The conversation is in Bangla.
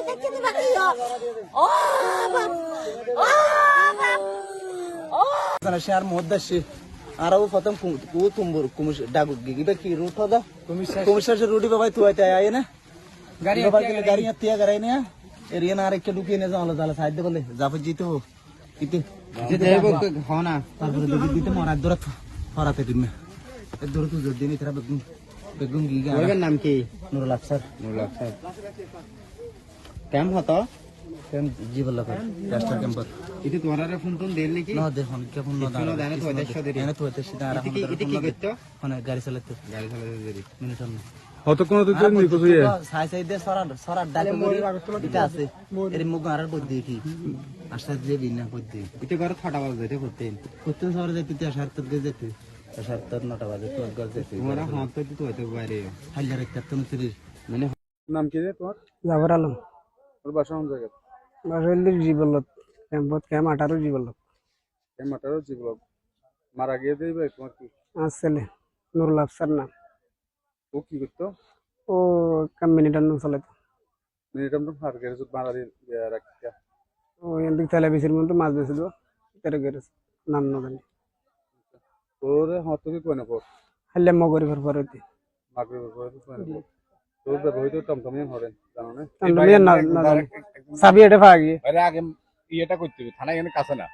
করে দেখতে দিবা কি ও বাপ ও বাপ ও শেয়ার মহদ্দাসি আর ও প্রথম কু তুমবুর কুমিশ ডাগুক গিবে কি রুট হদা কুমিশার সে রুটি বাবাই তুই আইতে আয় না গাড়ি বাবা কে গাড়ি তিয়া গাড়াই না এরিয়া না আরেকটা ঢুকিয়ে নিয়ে যাওয়া তাহলে সাহায্য করলে জাফর জিতে হো ইতে যেতে হবে হনা তারপরে যদি দিতে মরার দূর হরাতে দিন না এ দূর তুই যদি নি তারা বেগুন বেগুন গিগা নাম কি নুরুল আফসার নুরুল আফসার কেম হতো? কেন জীবন লাগার রাষ্ট্র ক্যাম্পার ইতি তোমার ফোন টোন দেল নাকি? না দেখুন কেমন না কিছু না জানে তো ওদের সাথে। রে। এনে তো হইতে সিধা আর ইতি কি ইতি কি করতো? গাড়ি চালাতে গাড়ি চালাতে দেরি। মিনিট না। কতক্ষণ তুই নিখোঁজ হয়ে। সাই সাই দিয়ে সরার সরার ডাকে করি এটা আছে। এর মুখ আর বদ্ধি কি আস্তে যে বিনা বদ্ধি ইতি ঘর ছটা বাজে যেতে করতেন করতে সরে যেতে তে সাতটার দিকে যেতে। সাতটার নটা বাজে তো ঘর যেতে। তোমার হাত তো তো হইতে পারে। হাজার একটা তো তিরিশ মানে নাম কি রে তোমার? আলম। তোর বাসা কোন জায়গা বাসল্লির জীবলত ক্যাম্পত ক্যাম্প আঠারো জীবলত এই মাটারও জীবন মারা গিয়ে দেই ভাই তোমার কি? আর ছেলে নুরুল আফসার নাম। ও কি করতো? ও কোম্পানিটার নাম চলে মিনিট আমরা হার গেছে মারা দিয়ে রাখিয়া ও এদিক তেলে বেশির মধ্যে মাছ বেছে দেবো। তেরে গেছে নাম না জানি। তোর হত কি কোনে পর? হাইলে হইতে। মাগরিবের পরে কোনে পর? তোর ব্যবহৃত জানো না? সাবি এটা ভাগি আরে আগে ইয়েটা করতে হবে থানা এখানে কাছে না।